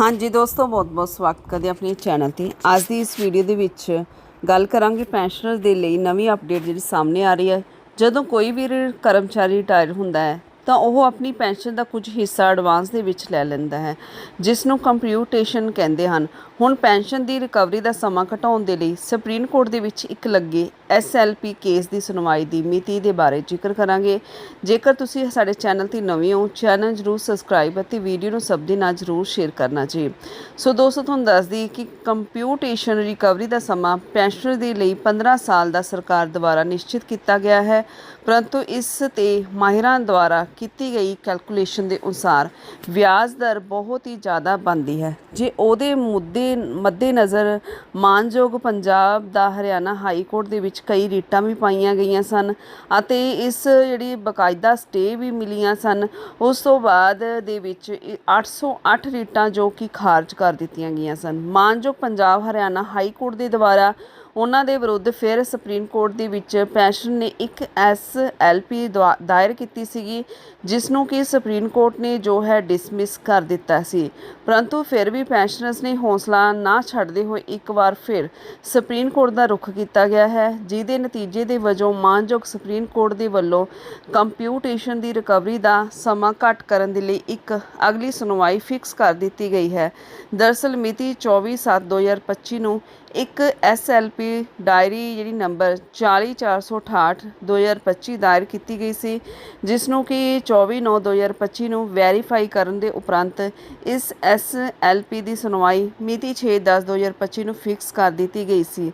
ਹਾਂਜੀ ਦੋਸਤੋ, ਬਹੁਤ-ਬਹੁਤ ਸਵਾਗਤ ਕਰਦੇ ਆਪਣੇ ਚੈਨਲ ਤੇ। ਅੱਜ ਦੀ ਇਸ ਵੀਡੀਓ ਦੇ ਵਿੱਚ ਗੱਲ ਕਰਾਂਗੇ ਪੈਨਸ਼ਨਰ ਦੇ ਲਈ ਨਵੀਂ ਅਪਡੇਟ ਜਿਹੜੀ ਸਾਹਮਣੇ ਆ ਰਹੀ ਹੈ। ਜਦੋਂ ਕੋਈ ਵੀ ਕਰਮਚਾਰੀ ਰਿਟਾਇਰ ਹੁੰਦਾ ਹੈ ਤਾਂ ਉਹ ਆਪਣੀ ਪੈਨਸ਼ਨ ਦਾ ਕੁਝ ਹਿੱਸਾ ਐਡਵਾਂਸ ਦੇ ਵਿੱਚ ਲੈ ਲੈਂਦਾ ਹੈ ਜਿਸ ਨੂੰ ਕੰਪਿਊਟੇਸ਼ਨ ਕਹਿੰਦੇ ਹਨ। ਹੁਣ ਪੈਨਸ਼ਨ ਦੀ ਰਿਕਵਰੀ ਦਾ ਸਮਾਂ ਘਟਾਉਣ ਦੇ ਲਈ ਸੁਪਰੀਮ ਕੋਰਟ ਦੇ ਵਿੱਚ ਇੱਕ ਲੱਗੇ ਐਸਐਲਪੀ ਕੇਸ ਦੀ ਸੁਣਵਾਈ ਦੀ ਮਿਤੀ ਦੇ ਬਾਰੇ ਜ਼ਿਕਰ ਕਰਾਂਗੇ। ਜੇਕਰ ਤੁਸੀਂ ਸਾਡੇ ਚੈਨਲ ਤੇ ਨਵੇਂ ਹੋ ਚੈਨਲ ਜਰੂਰ ਸਬਸਕ੍ਰਾਈਬ ਅਤੇ ਵੀਡੀਓ ਨੂੰ ਸਭ ਦੇ ਨਾਲ ਜਰੂਰ ਸ਼ੇਅਰ ਕਰਨਾ ਜੀ। ਸੋ ਦੋਸਤੋ, ਤੁਹਾਨੂੰ ਦੱਸ ਦਈਏ ਕਿ ਕੰਪਿਊਟੇਸ਼ਨ ਰਿਕਵਰੀ ਦਾ ਸਮਾਂ ਪੈਨਸ਼ਨਰ ਦੇ ਲਈ 15 ਸਾਲ ਦਾ ਸਰਕਾਰ ਦੁਆਰਾ ਨਿਸ਼ਚਿਤ ਕੀਤਾ ਗਿਆ ਹੈ, ਪਰੰਤੂ ਇਸ ਤੇ ਮਾਹਿਰਾਂ ਦੁਆਰਾ ਕੀਤੀ ਗਈ ਕੈਲਕੂਲੇਸ਼ਨ ਦੇ ਅਨੁਸਾਰ ਵਿਆਜ ਦਰ ਬਹੁਤ ਹੀ ਜ਼ਿਆਦਾ ਬਣਦੀ ਹੈ। ਜੇ ਉਹਦੇ ਮੁੱਦੇ, ਮੱਦੇਨਜ਼ਰ ਮਾਨਯੋਗ ਪੰਜਾਬ ਦਾ ਹਰਿਆਣਾ ਹਾਈ ਕੋਰਟ ਦੇ ਵਿੱਚ ਕਈ ਰੀਟਾਂ ਵੀ ਪਾਈਆਂ ਗਈਆਂ ਸਨ ਅਤੇ ਇਸ ਜਿਹੜੀ ਬਕਾਇਦਾ ਸਟੇ ਵੀ ਮਿਲੀਆਂ ਸਨ, ਉਸ ਤੋਂ ਬਾਅਦ ਦੇ ਵਿੱਚ ਇਹ 808 ਰੀਟਾਂ ਜੋ ਕਿ ਖਾਰਜ ਕਰ ਦਿੱਤੀਆਂ ਗਈਆਂ ਸਨ। ਮਾਨਯੋਗ ਪੰਜਾਬ ਹਰਿਆਣਾ ਹਾਈ ਕੋਰਟ ਦੇ ਦੁਆਰਾ ਉਹਨਾਂ ਦੇ ਵਿਰੁੱਧ ਫਿਰ ਸੁਪਰੀਮ ਕੋਰਟ ਦੇ ਵਿੱਚ ਪੈਨਸ਼ਨ ਨੇ ਇੱਕ ਐਸ ਐਲ ਪੀ ਦਾਇਰ ਕੀਤੀ ਸੀਗੀ ਜਿਸ ਨੂੰ ਕਿ ਸੁਪਰੀਮ ਕੋਰਟ ਨੇ ਜੋ ਹੈ ਡਿਸਮਿਸ ਕਰ ਦਿੱਤਾ ਸੀ। ਪਰੰਤੂ ਫਿਰ ਵੀ ਪੈਨਸ਼ਨਰਸ ਨੇ ਹੌਸਲਾ ਨਾ ਛੱਡਦੇ ਹੋਏ ਇੱਕ ਵਾਰ ਫਿਰ ਸੁਪਰੀਮ ਕੋਰਟ ਦਾ ਰੁਖ ਕੀਤਾ ਗਿਆ ਹੈ, ਜਿਹਦੇ ਨਤੀਜੇ ਦੇ ਵਜੋਂ ਮਾਨਯੋਗ ਸੁਪਰੀਮ ਕੋਰਟ ਦੇ ਵੱਲੋਂ ਕੰਪਿਊਟੇਸ਼ਨ ਦੀ ਰਿਕਵਰੀ ਦਾ ਸਮਾਂ ਘੱਟ ਕਰਨ ਦੇ ਲਈ ਇੱਕ ਅਗਲੀ ਸੁਣਵਾਈ ਫਿਕਸ ਕਰ ਦਿੱਤੀ ਗਈ ਹੈ। ਦਰਅਸਲ ਮਿਤੀ 24/7/2025 ਨੂੰ ਇੱਕ ਐਸਐਲਪੀ ਡਾਇਰੀ ਜਿਹੜੀ ਨੰਬਰ 40468 2025 ਦਾਇਰ ਕੀਤੀ ਗਈ ਸੀ, ਜਿਸ ਨੂੰ ਕਿ 24/9/2025 ਨੂੰ ਵੈਰੀਫਾਈ ਕਰਨ ਦੇ ਉਪਰੰਤ ਇਸ ਐਸਐਲਪੀ ਦੀ ਸੁਣਵਾਈ ਮਿਤੀ 6/10/2025 ਨੂੰ ਫਿਕਸ ਕਰ ਦਿੱਤੀ ਗਈ ਸੀ।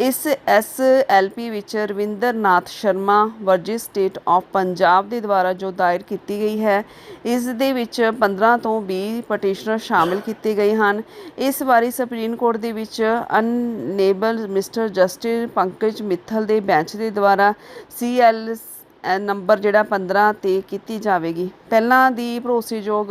ਇਸ ਐਸਐਲਪੀ ਵਿੱਚ Ravinder Nath Sharma versus state of Punjab ਦੇ ਦੁਆਰਾ ਜੋ ਦਾਇਰ ਕੀਤੀ ਗਈ ਹੈ, ਇਸ ਦੇ ਵਿੱਚ 15 ਤੋਂ 20 ਪਟੀਸ਼ਨਰ ਸ਼ਾਮਿਲ ਕੀਤੇ ਗਏ ਹਨ। ਇਸ ਵਾਰੀ ਸੁਪਰੀਮ ਕੋਰਟ ਦੇ ਵਿੱਚ honourable mister justice Pankaj Mithal ਦੇ ਬੈਂਚ ਦੇ ਦੁਆਰਾ ਸੀਐਲ ਨੰਬਰ ਜਿਹੜਾ 15 ਤੇ ਕੀਤੀ ਜਾਵੇਗੀ। ਪਹਿਲਾਂ ਦੀ ਭਰੋਸੇਯੋਗ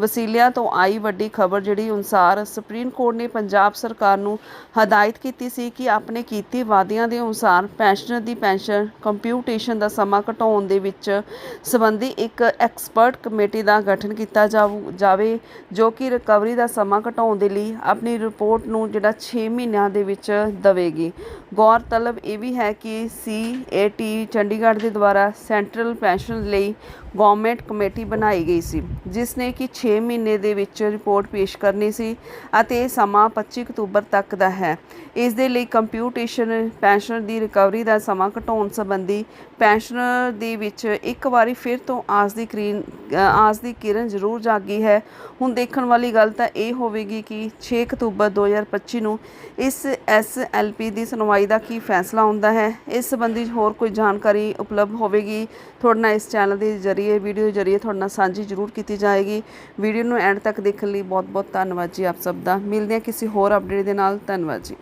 ਵਸੀਲਿਆਂ ਤੋਂ ਆਈ ਵੱਡੀ ਖਬਰ ਜਿਹੜੀ ਅਨੁਸਾਰ ਸੁਪਰੀਮ ਕੋਰਟ ਨੇ ਪੰਜਾਬ ਸਰਕਾਰ ਨੂੰ ਹਦਾਇਤ ਕੀਤੀ ਸੀ ਕਿ ਆਪਣੇ ਕੀਤੀ ਵਾਅਦਿਆਂ ਦੇ ਅਨੁਸਾਰ ਪੈਨਸ਼ਨਰ ਦੀ ਪੈਨਸ਼ਨ ਕੰਪਿਊਟੇਸ਼ਨ ਦਾ ਸਮਾਂ ਘਟਾਉਣ ਦੇ ਵਿੱਚ ਸੰਬੰਧੀ ਇੱਕ ਐਕਸਪਰਟ ਕਮੇਟੀ ਦਾ ਗਠਨ ਕੀਤਾ ਜਾਊ- ਜਾਵੇ, ਜੋ ਕਿ ਰਿਕਵਰੀ ਦਾ ਸਮਾਂ ਘਟਾਉਣ ਦੇ ਲਈ ਆਪਣੀ ਰਿਪੋਰਟ ਨੂੰ ਜਿਹੜਾ 6 ਮਹੀਨਿਆਂ ਦੇ ਵਿੱਚ ਦਵੇਗੀ। ਗੌਰਤਲਬ ਇਹ ਵੀ ਹੈ ਕਿ ਸੀ ਚੰਡੀਗੜ੍ਹ ਦੇ ਦੁਆਰਾ ਸੈਂਟਰਲ ਪੈਨਸ਼ਨ ਲਈ ਗਵਰਨਮੈਂਟ ਕਮੇਟੀ ਬਣਾਈ ਗਈ ਸੀ, ਜਿਸ ਨੇ ਕਿ 6 ਮਹੀਨੇ ਦੇ ਵਿੱਚ ਰਿਪੋਰਟ ਪੇਸ਼ ਕਰਨੀ ਸੀ ਅਤੇ ਇਹ ਸਮਾਂ 25 ਅਕਤੂਬਰ ਤੱਕ ਦਾ ਹੈ। ਇਸ ਦੇ ਲਈ ਕੰਪਿਊਟੇਸ਼ਨ ਪੈਨਸ਼ਨਰ ਦੀ ਰਿਕਵਰੀ ਦਾ ਸਮਾਂ ਘਟਾਉਣ ਸੰਬੰਧੀ ਪੈਨਸ਼ਨਰ ਦੇ ਵਿੱਚ ਇੱਕ ਵਾਰੀ ਫਿਰ ਤੋਂ ਆਸ ਦੀ ਕਰੀਨ ਆਸ ਦੀ ਕਿਰਨ ਜ਼ਰੂਰ ਜਾਗੀ ਹੈ। ਹੁਣ ਦੇਖਣ ਵਾਲੀ ਗੱਲ ਤਾਂ ਇਹ ਹੋਵੇਗੀ ਕਿ 6 ਅਕਤੂਬਰ 2025 ਨੂੰ ਇਸ ਐਸਐਲਪੀ ਦੀ ਸੁਣਵਾਈ ਦਾ ਕੀ ਫੈਸਲਾ ਹੁੰਦਾ ਹੈ? ਇਸ ਸੰਬੰਧੀ ਹੋਰ ਕੋਈ ਜਾਣਕਾਰੀ ਉਪਲਬਧ ਹੋਵੇਗੀ। ਤੁਹਾਡੇ ਨਾਲ ਇਸ ਚੈਨਲ ਦੇ ਜ਼ਰੀਏ, ਵੀਡੀਓ ਦੇ ਜ਼ਰੀਏ ਤੁਹਾਡੇ ਨਾਲ ਸਾਂਝੀ ਜ਼ਰੂਰ ਕੀਤੀ ਜਾਏਗੀ। ਵੀਡੀਓ ਨੂੰ ਐਂਡ ਤੱਕ ਦੇਖਣ ਲਈ ਬਹੁਤ ਬਹੁਤ ਧੰਨਵਾਦ ਜੀ ਆਪ ਸਭ ਦਾ। ਮਿਲਦੇ ਹਾਂ ਕਿਸੇ ਹੋਰ ਅਪਡੇਟ ਦੇ ਨਾਲ। ਧੰਨਵਾਦ ਜੀ।